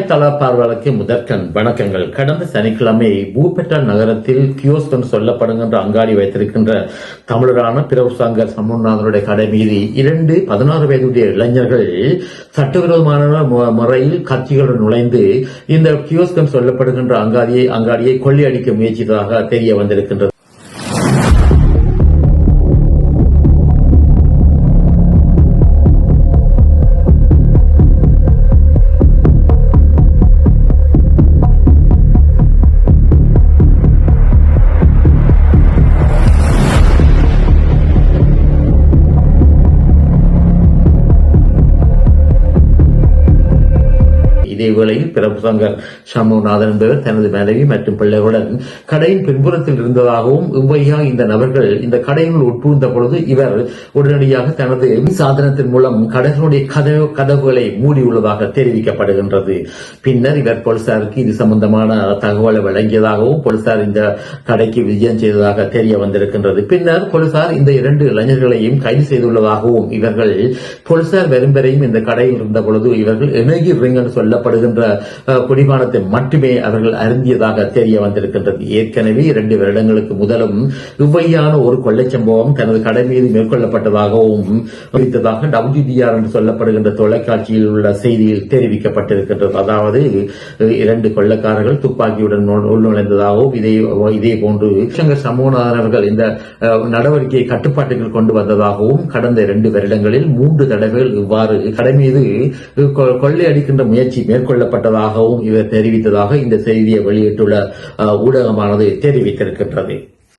தள பார்வையாளருக்கு முதற்கண் வணக்கங்கள். கடந்த சனிக்கிழமை பூபெட்டா நகரத்தில் கியோஸ்க் என்று சொல்லப்படுகின்ற அங்காடி வைத்திருக்கின்ற தமிழரான பிரபுசாங்கர் சமுநாதனுடைய கடை மீது இரண்டு பதினாறு வயதுடைய இளைஞர்கள் சட்டவிரோதமான முறையில் கட்சிகளுடன் நுழைந்து இந்த கியோஸ்க் என்று சொல்லப்படுகின்ற அங்காடியை அங்காடியை கொள்ளையடிக்க முயற்சித்ததாக தெரிய வந்திருக்கின்றது. இதேவேளையில் பிரபுசங்கர் சண்முகநாதன் என்பவர் தனது மனைவி மற்றும் பிள்ளைகளுடன் கடையின் பின்புறத்தில் இருந்ததாகவும் இவ்வையா இந்த நபர்கள் இந்த கடையினுள் உட்புகுந்த பொழுது இவர் உடனடியாக தனது சாதனத்தின் மூலம் கடைகளுடைய கதவு கதவுகளை மூடியுள்ளதாக தெரிவிக்கப்படுகின்றது. பின்னர் இவர் போலீசாருக்கு இது சம்பந்தமான தகவலை வழங்கியதாகவும் போலீசார் இந்த கடைக்கு விஜயம் செய்ததாக தெரிய வந்திருக்கின்றது. பின்னர் போலீசார் இந்த இரண்டு இளைஞர்களையும் கைது செய்துள்ளதாகவும் இவர்கள் போலீசார் வரும் வரையும் இந்த கடையில் இருந்த பொழுது இவர்கள் எனகி ரிங் என்று சொல்ல அஹ், குடிபானத்தை மட்டுமே அவர்கள் அருந்தியதாக தெரிய வந்திருக்கின்றது. ஏற்கனவே இரண்டு வருடங்களுக்கு முதலும் இவ்வையான ஒரு கொள்ளை சம்பவம் தனது கடை மீது மேற்கொள்ளப்பட்டதாகவும் குறித்ததாக டபிள்யூபிஆர் என்று சொல்லப்படுகின்ற தொலைக்காட்சியில் உள்ள செய்தியில் தெரிவிக்கப்பட்டிருக்கின்றது. அதாவது இரண்டு கொள்ளக்காரர்கள் துப்பாக்கியுடன் உள்நுழைந்ததாகவும் இதே இதே போன்று சங்கர் சமூகநாதன் அவர்கள் இந்த நடவடிக்கையை கட்டுப்பாட்டுகள் கொண்டு வந்ததாகவும் கடந்த இரண்டு வருடங்களில் மூன்று தடவைகள் இவ்வாறு கடை மீது கொள்ளையடிக்கின்ற முயற்சி மேற்கொள்ளப்பட்டதாகவும் இவர் தெரிவித்ததாக இந்த செய்தியை வெளியிட்டுள்ள ஊடகமானது தெரிவித்திருக்கின்றது.